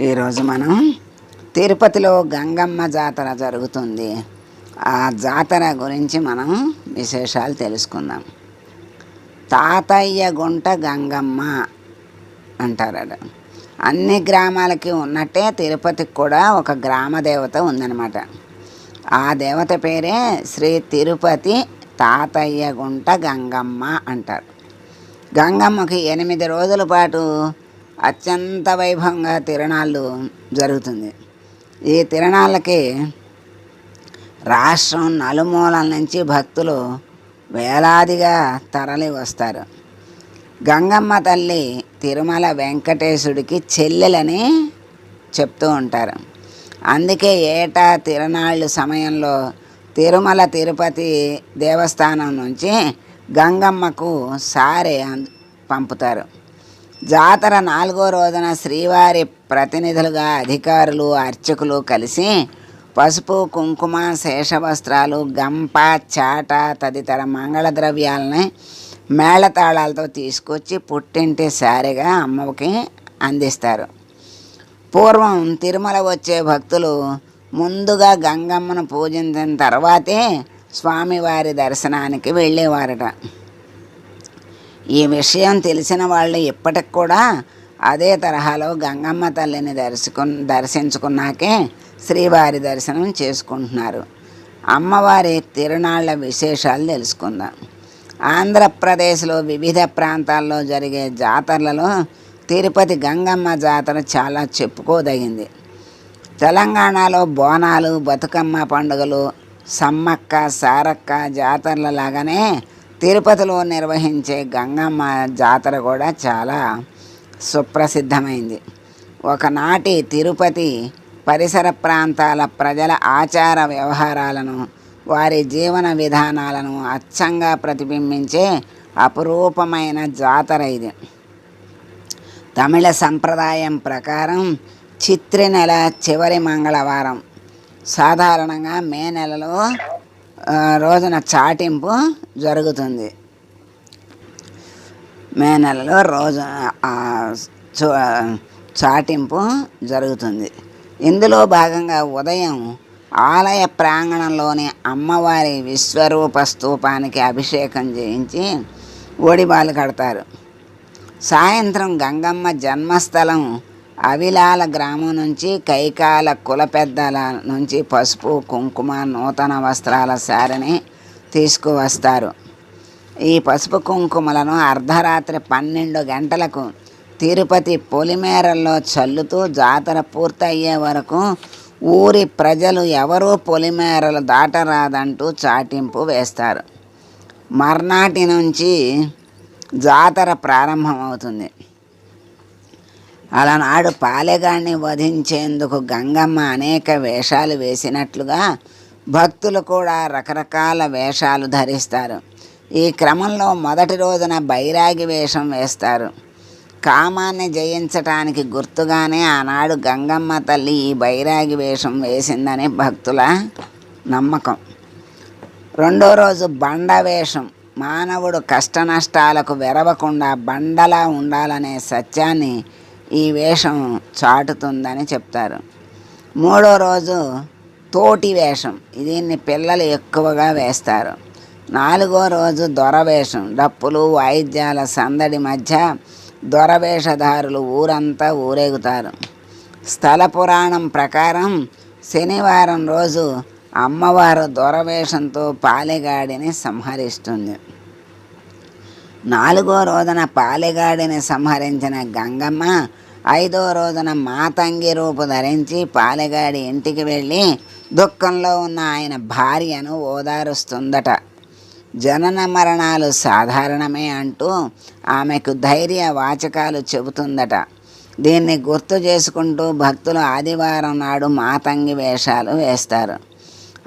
ఈరోజు మనం తిరుపతిలో గంగమ్మ జాతర జరుగుతుంది. ఆ జాతర గురించి మనం విశేషాలు తెలుసుకుందాం. తాతయ్య గుంట గంగమ్మ అంటారట. అన్ని గ్రామాలకి ఉన్నట్టే తిరుపతికి కూడా ఒక గ్రామ దేవత ఉందన్నమాట. ఆ దేవత పేరే శ్రీ తిరుపతి తాతయ్య గుంట గంగమ్మ అంటారు. గంగమ్మకి ఎనిమిది రోజుల పాటు అత్యంత వైభవంగా తిరణాలు జరుగుతుంది. ఈ తిరణాలకి రాష్ట్రం నలుమూలల నుంచి భక్తులు వేలాదిగా తరలి వస్తారు. గంగమ్మ తల్లి తిరుమల వెంకటేశుడికి చెల్లెలని చెప్తూ ఉంటారు. అందుకే ఏటా తిరునాళ్ళు సమయంలో తిరుమల తిరుపతి దేవస్థానం నుంచి గంగమ్మకు సారే పంపుతారు. జాతర నాలుగో రోజున శ్రీవారి ప్రతినిధులుగా అధికారులు అర్చకులు కలిసి పసుపు కుంకుమ శేషవస్త్రాలు గంప చాట తదితర మంగళ ద్రవ్యాలని మేళతాళాలతో తీసుకొచ్చి పుట్టింటి సారిగా అమ్మకి అందిస్తారు. పూర్వం తిరుమల వచ్చే భక్తులు ముందుగా గంగమ్మను పూజించిన తర్వాతే స్వామివారి దర్శనానికి వెళ్ళేవారట. ఈ విషయం తెలిసిన వాళ్ళు ఇప్పటికి కూడా అదే తరహాలో గంగమ్మ తల్లిని దర్శకు దర్శించుకున్నాకే శ్రీవారి దర్శనం చేసుకుంటున్నారు. అమ్మవారి తిరునాళ్ళ విశేషాలు తెలుసుకుందాం. ఆంధ్రప్రదేశ్లో వివిధ ప్రాంతాల్లో జరిగే జాతరలలో తిరుపతి గంగమ్మ జాతర చాలా చెప్పుకోదగింది. తెలంగాణలో బోనాలు బతుకమ్మ పండుగలు సమ్మక్క సారక్క జాతరల లాగానే తిరుపతిలో నిర్వహించే గంగమ్మ జాతర కూడా చాలా సుప్రసిద్ధమైంది. ఒకనాటి తిరుపతి పరిసర ప్రాంతాల ప్రజల ఆచార వ్యవహారాలను వారి జీవన విధానాలను అచ్చంగా ప్రతిబింబించే అపురూపమైన జాతర ఇది. తమిళ సంప్రదాయం ప్రకారం చిత్రి నెల చివరి మంగళవారం. సాధారణంగా మే నెలలో రోజున చాటింపు జరుగుతుంది. మే నెలలో రోజు చాటింపు జరుగుతుంది. ఇందులో భాగంగా ఉదయం ఆలయ ప్రాంగణంలోని అమ్మవారి విశ్వరూప స్తూపానికి అభిషేకం చేయించి ఒడిబాలు కడతారు. సాయంత్రం గంగమ్మ జన్మస్థలం అవిలాల గ్రామం నుంచి కైకాల కుల పెద్దల నుంచి పసుపు కుంకుమ నూతన వస్త్రాల శారని తీసుకువస్తారు. ఈ పసుపు కుంకుమలను అర్ధరాత్రి పన్నెండు గంటలకు తిరుపతి పొలిమేరల్లో చల్లుతూ జాతర పూర్తయ్యే వరకు ఊరి ప్రజలు ఎవరూ పొలిమేరలు దాటరాదంటూ చాటింపు వేస్తారు. మర్నాటి నుంచి జాతర ప్రారంభమవుతుంది. అలనాడు పాలెగాన్ని వధించేందుకు గంగమ్మ అనేక వేషాలు వేసినట్లుగా భక్తులు కూడా రకరకాల వేషాలు ధరిస్తారు. ఈ క్రమంలో మొదటి రోజున బైరాగి వేషం వేస్తారు. కామాన్ని జయించటానికి గుర్తుగానే ఆనాడు గంగమ్మ తల్లి ఈ బైరాగి వేషం వేసిందని భక్తుల నమ్మకం. రెండో రోజు బండ వేషం. మానవుడు కష్టనష్టాలకు వెరవకుండా బండలా ఉండాలనే సత్యాన్ని ఈ వేషం చాటుతుందని చెప్తారు. మూడో రోజు తోటి వేషం. దీన్ని పిల్లలు ఎక్కువగా వేస్తారు. నాలుగో రోజు దొరవేషం డప్పులు వాయిద్యాల సందడి మధ్య దొరవేషధారులు ఊరంతా ఊరేగుతారు. స్థల పురాణం ప్రకారం శనివారం రోజు అమ్మవారు దొరవేషంతో పాలెగాడిని సంహరిస్తుంది. నాలుగో రోజున పాలెగాడిని సంహరించిన గంగమ్మ ఐదో రోజున మాతంగి రూపు ధరించి పాలెగాడి ఇంటికి వెళ్ళి దుఃఖంలో ఉన్న ఆయన భార్యను ఓదారుస్తుందట. జనన మరణాలు సాధారణమే అంటూ ఆమెకు ధైర్య వాచకాలు చెబుతుందట. దీన్ని గుర్తు చేసుకుంటూ భక్తులు ఆదివారం నాడు మాతంగి వేషాలు వేస్తారు.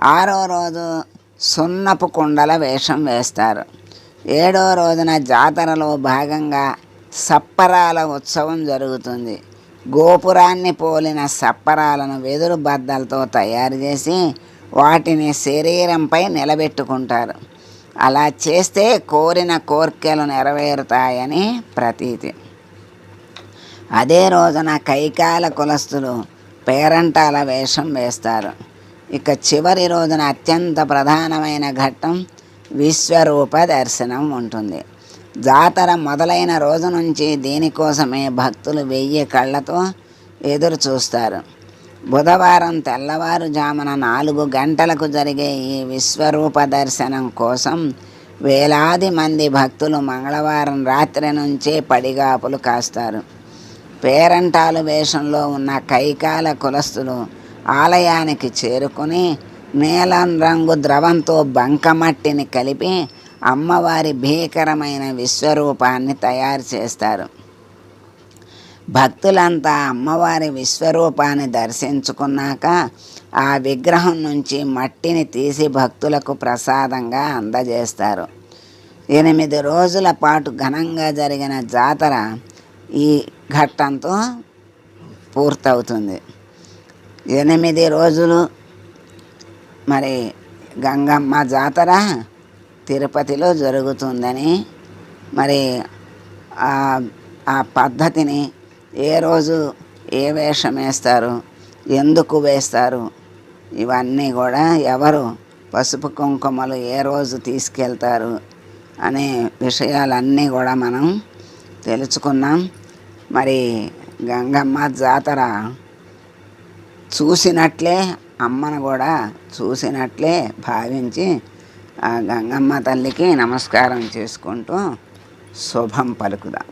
ఆరో రోజు సున్నపు కుండల వేషం వేస్తారు. ఏడో రోజున జాతరలో భాగంగా సప్పరాల ఉత్సవం జరుగుతుంది. గోపురాన్ని పోలిన సప్పరాలను వెదురు బద్దలతో తయారు చేసి వాటిని శరీరంపై నిలబెట్టుకుంటారు. అలా చేస్తే కోరిన కోర్కెలు నెరవేరుతాయని ప్రతీతి. అదే రోజున కైకాల కులస్తులు పేరంటాల వేషం వేస్తారు. ఇక చివరి రోజున అత్యంత ప్రధానమైన ఘట్టం విశ్వరూప దర్శనం ఉంటుంది. జాతర మొదలైన రోజు నుంచి దీనికోసమే భక్తులు వెయ్యి కళ్ళతో ఎదురు చూస్తారు. బుధవారం తెల్లవారుజామున నాలుగు గంటలకు జరిగే ఈ విశ్వరూప దర్శనం కోసం వేలాది మంది భక్తులు మంగళవారం రాత్రి నుంచే పడిగాపులు కాస్తారు. పేరంటాలు వేషంలో ఉన్న కైకాల కులస్తులు ఆలయానికి చేరుకుని నీలం రంగు ద్రవంతో బంకమట్టిని కలిపి అమ్మవారి భీకరమైన విశ్వరూపాన్ని తయారు చేస్తారు. భక్తులంతా అమ్మవారి విశ్వరూపాన్ని దర్శించుకున్నాక ఆ విగ్రహం నుంచి మట్టిని తీసి భక్తులకు ప్రసాదంగా అందజేస్తారు. ఎనిమిది రోజుల పాటు ఘనంగా జరిగిన జాతర ఈ ఘట్టంతో పూర్తవుతుంది. ఎనిమిది రోజులు మరి గంగమ్మ జాతర తిరుపతిలో జరుగుతుందని మరి ఆ- ఆ పద్ధతిని ఏ రోజు ఏ వేషం వేస్తారు ఎందుకు వేస్తారు ఇవన్నీ కూడా ఎవరు పసుపు కుంకుమలు ఏ రోజు తీసుకెళ్తారు అనే విషయాలన్నీ కూడా మనం తెలుసుకున్నాం. మరి గంగమ్మ జాతర చూసినట్లే అమ్మను కూడా చూసినట్లే భావించి ఆ గంగమ్మ తల్లికి నమస్కారం చేసుకుంటూ శుభం పలుకుదాం.